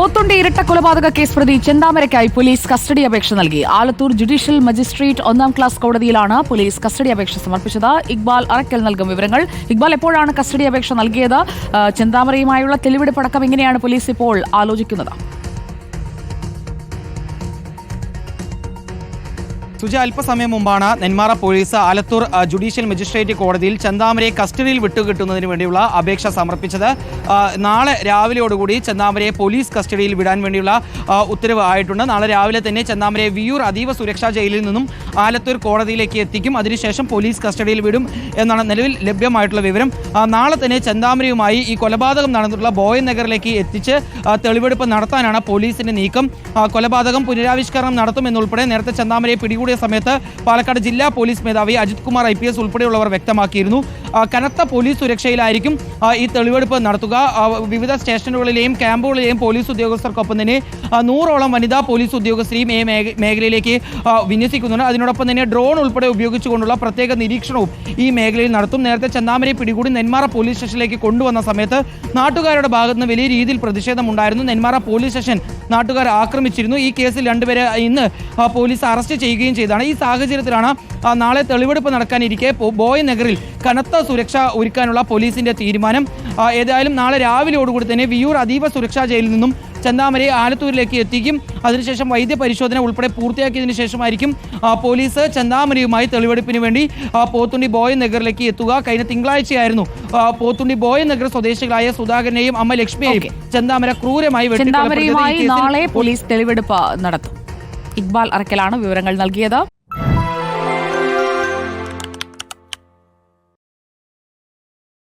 പോത്തുണ്ടി ഇരട്ട കൊലപാതക കേസ് പ്രതി ചെന്താമരയ്ക്കായി പോലീസ് കസ്റ്റഡി അപേക്ഷ നൽകി. ആലത്തൂർ ജുഡീഷ്യൽ മജിസ്ട്രേറ്റ് ഒന്നാം ക്ലാസ് കോടതിയിലാണ് പോലീസ് കസ്റ്റഡി അപേക്ഷ സമർപ്പിച്ചത്. ഇക്ബാൽ അറക്കൽ നൽകും വിവരങ്ങൾ. ഇക്ബാൽ എപ്പോഴാണ് കസ്റ്റഡി അപേക്ഷ നൽകിയത്? ചെന്താമരയുമായുള്ള തെളിവെടുപ്പടക്കം എങ്ങനെയാണ് പോലീസ് ഇപ്പോൾ ആലോചിക്കുന്നത്. സുജ അല്പസമയം മുമ്പാണ് Nenmara police Alathur judicial magistrate കോടതിയിൽ ചന്താമരയെ കസ്റ്റഡിയിൽ വിട്ടുകിട്ടുന്നതിന് വേണ്ടിയുള്ള അപേക്ഷ സമർപ്പിച്ചത്. നാളെ രാവിലെയോടുകൂടി ചന്താമരയെ പോലീസ് കസ്റ്റഡിയിൽ വിടാൻ വേണ്ടിയുള്ള ഉത്തരവ് ആയിട്ടുണ്ട്. നാളെ രാവിലെ തന്നെ ചന്താമരയെ വിയൂർ അതീവ സുരക്ഷാ ജയിലിൽ നിന്നും ആലത്തൂർ കോടതിയിലേക്ക് എത്തിക്കും. അതിനുശേഷം പോലീസ് കസ്റ്റഡിയിൽ വിടും എന്നാണ് നിലവിൽ ലഭ്യമായിട്ടുള്ള വിവരം. നാളെ തന്നെ ചന്താമരയുമായി ഈ കൊലപാതകം നടന്നിട്ടുള്ള ബോയ് നഗറിലേക്ക് എത്തിച്ച് തെളിവെടുപ്പ് നടത്താനാണ് പോലീസിന്റെ നീക്കം. കൊലപാതകം പുനരാവിഷ്കരണം നടത്തുമെന്നുൾപ്പെടെ നേരത്തെ ചന്താമരയെ പിടികൂടിയ സമയത്ത് പാലക്കാട് ജില്ലാ പോലീസ് മേധാവി അജിത് കുമാർ ഐ ഉൾപ്പെടെയുള്ളവർ വ്യക്തമാക്കിയിരുന്നു. കനത്ത പോലീസ് സുരക്ഷയിലായിരിക്കും ഈ തെളിവെടുപ്പ് നടത്തുക. വിവിധ സ്റ്റേഷനുകളിലെയും ക്യാമ്പുകളിലെയും പോലീസ് ഉദ്യോഗസ്ഥർക്കൊപ്പം തന്നെ നൂറോളം വനിതാ പോലീസ് ഉദ്യോഗസ്ഥരെയും ഈ മേഖ- മേഖലയിലേക്ക് വിന്യസിക്കുന്നുണ്ട്. അതിനോടൊപ്പം തന്നെ ഡ്രോൺ ഉൾപ്പെടെ ഉപയോഗിച്ചുകൊണ്ടുള്ള പ്രത്യേക നിരീക്ഷണവും ഈ മേഖലയിൽ നടത്തും. നേരത്തെ ചെന്നാമരെ പിടികൂടി നെന്മാറ പോലീസ് സ്റ്റേഷനിലേക്ക് കൊണ്ടുവന്ന സമയത്ത് നാട്ടുകാരുടെ ഭാഗത്ത് നിന്ന് വലിയ രീതിയിൽ പ്രതിഷേധമുണ്ടായിരുന്നു. നെന്മാറ പോലീസ് സ്റ്റേഷൻ നാട്ടുകാർ ആക്രമിച്ചിരുന്നു. ഈ കേസിൽ രണ്ടുപേരെ ഇന്ന് പോലീസ് അറസ്റ്റ് ചെയ്യുകയും ചെയ്തതാണ് ഈ സാഹചര്യത്തിലാണ് നാളെ തെളിവെടുപ്പ് നടക്കാനിരിക്കെ ബോയ് നഗറിൽ കനത്ത സുരക്ഷ ഒരുക്കാനുള്ള പോലീസിന്റെ തീരുമാനം. ഏതായാലും നാളെ രാവിലെയോടുകൂടി തന്നെ വിയൂർ അതീവ സുരക്ഷാ ജയിലിൽ നിന്നും ചന്താമരയെ ആലത്തൂരിലേക്ക് എത്തിക്കും. അതിനുശേഷം വൈദ്യ പരിശോധന ഉൾപ്പെടെ പൂർത്തിയാക്കിയതിനു ശേഷമായിരിക്കും പോലീസ് ചന്താമരയുമായി തെളിവെടുപ്പിന് വേണ്ടി പോത്തുണ്ടി ബോയ് നഗറിലേക്ക് എത്തുക. കഴിഞ്ഞ തിങ്കളാഴ്ചയായിരുന്നു പോത്തുണ്ടി ബോയ് നഗർ സ്വദേശികളായ സുധാകരനെയും അമ്മ ലക്ഷ്മിയെയും. ചന്താമര ക്രൂരമായി നാളെ പോലീസ് തെളിവെടുപ്പ് നടത്തും. ഇക്ബാൽ അറക്കലാണ് വിവരങ്ങൾ നൽകിയത്.